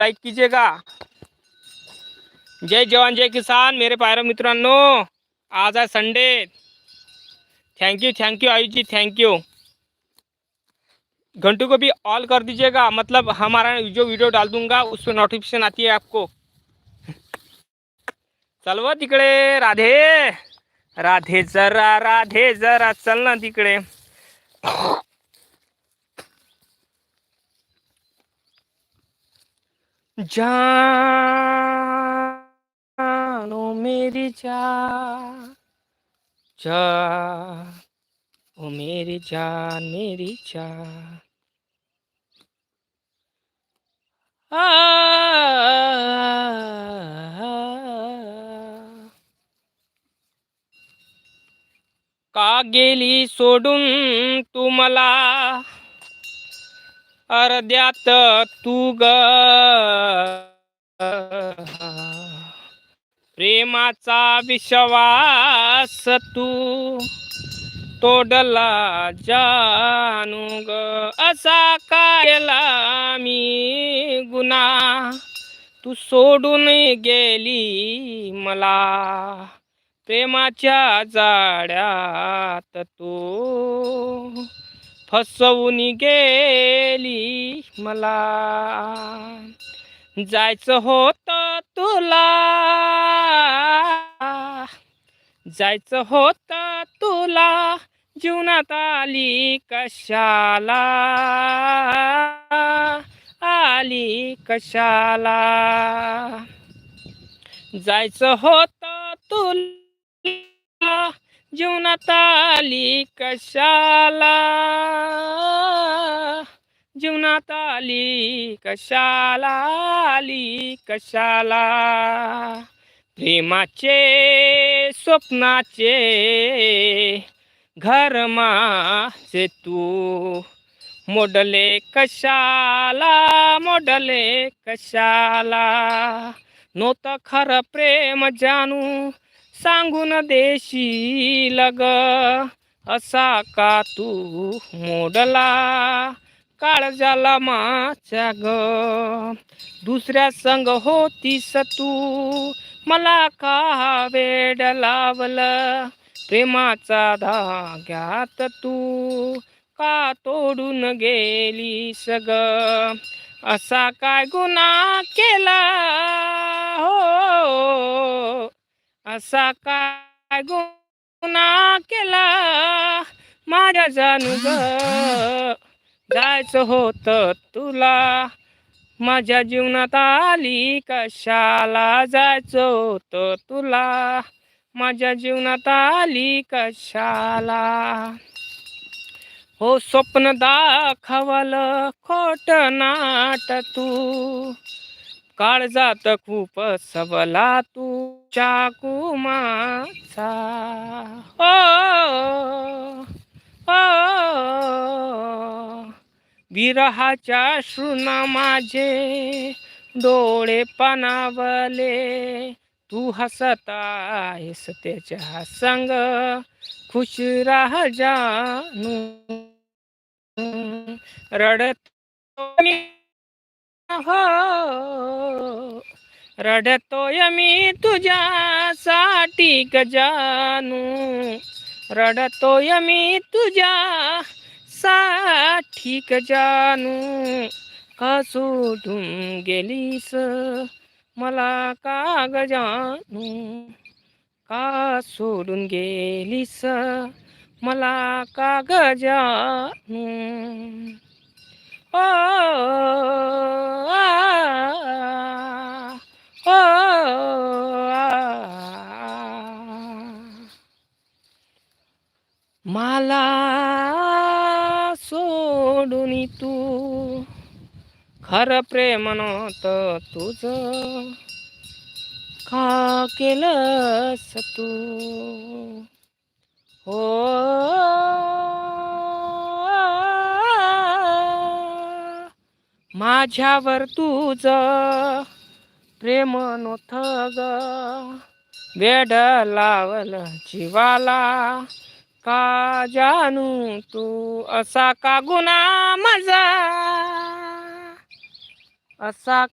Like कीजिएगा। जय जवान, जय किसान, मेरे प्यारे मित्रांनो, आज है Sunday thank you thank you Ayush ji thank you Ghantu को भी ऑल कर दीजिएगा मतलब हमारा जो वीडियो डाल दूँगा, उसमें नोटिफिकेशन आती है आपको। चलव तिकडे, राधे। राधे, जरा राधे, जरा चल ना तिकडे। जानो मेरी जा जा। ओ मेरी जान मेरी जा। का गेली सोडून तू मला अर्ध्यात तू ग. प्रेमाचा विश्वास तू तोडला जानू ग. असा कायला मी गुन्हा तू सोडून गेली मला. प्रेमाच्या जाड्यात तू फसवून गेली मला. जायचं होत तुला. जायचं होत तुला. जीवनात आली कशाला? आली कशाला? जायचं होत तुला. जीवनात आली कशाला? जीवनात आली कशाला? आली कशाला? प्रेमाचे स्वप्नाचे घर माझे तू मोडले कशाला? मोडले कशाला? नव्हतं खरं प्रेम जानू सांगून देशील ग असा का तू मोडला? काळजाला माझ्या ग दुसऱ्या संग होतीस तू? मला का वेड लावलं? प्रेमाचा धाग्यात तू? का तोडून गेली सग असा काय गुन्हा केला? हो असा काय गुन्हा केला? माझ्या जाणू ग जायचं होतं तुला. माझ्या जीवनात आली कशाला जायचं होतं तुला? माझ्या जीवनात आली कशाला? हो स्वप्न दाखवलं खोट नाट तू. काळजात खूप सबला तू. चाकू माझा हो हो विरहाच्या श्रुना माझे डोळे पानावले. तू हसत आहेस त्याच्या संग. खुश राह जानू. रडत हो. रडतोय मी तुझ्यासाठी गजानू. रडतोय मी तुझ्या साठी गजानू. का सोडून गेलीस? मला का गजानू? का सोडून गेलीस? मला का गजानू? ओ मला सोडून तू. खरं प्रेम नव्हतं तुझं. का केलंस तू? हो. माझ्यावर तुझ प्रेम नोथ ग. वेड लावल जीवाला. का जानू तू असा का गुन्हा माझा? असा